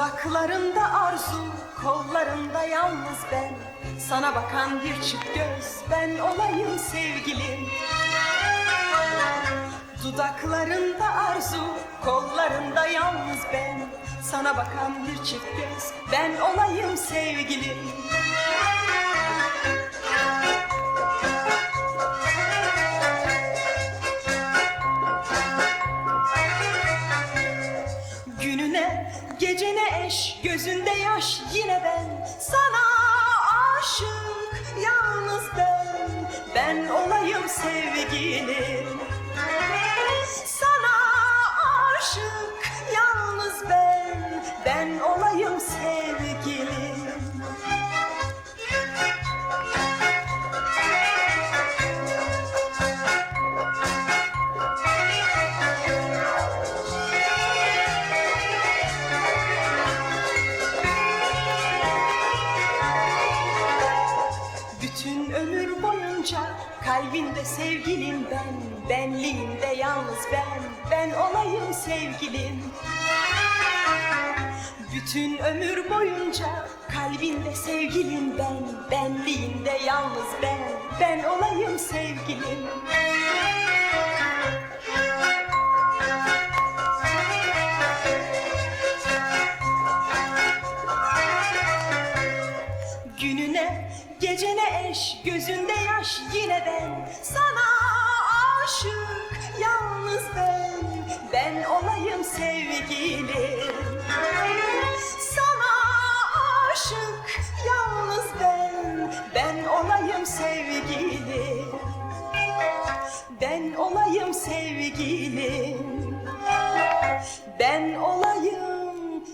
Dudaklarında arzu, kollarında yalnız ben. Sana bakan bir çift göz, ben olayım sevgilim. Dudaklarında arzu, kollarında yalnız ben. Sana bakan bir çift göz, ben olayım sevgilim gecene eş, gözünde yaş yine ben. Sana aşık, yalnız ben. Ben olayım sevgilim. Sana aşık, yalnız ben. Ben olayım sevgilim Bütün ömür boyunca kalbinde sevgilim ben Benliğimde yalnız ben, ben olayım sevgilim. Bütün ömür boyunca kalbinde sevgilim ben Benliğimde yalnız ben, ben olayım sevgilim Gününe, gecene eş, gözünde yaş yine ben Sana aşık, yalnız ben Ben olayım sevgilim. Sana aşık, yalnız ben Ben olayım sevgilim. Ben olayım sevgilim. Ben olayım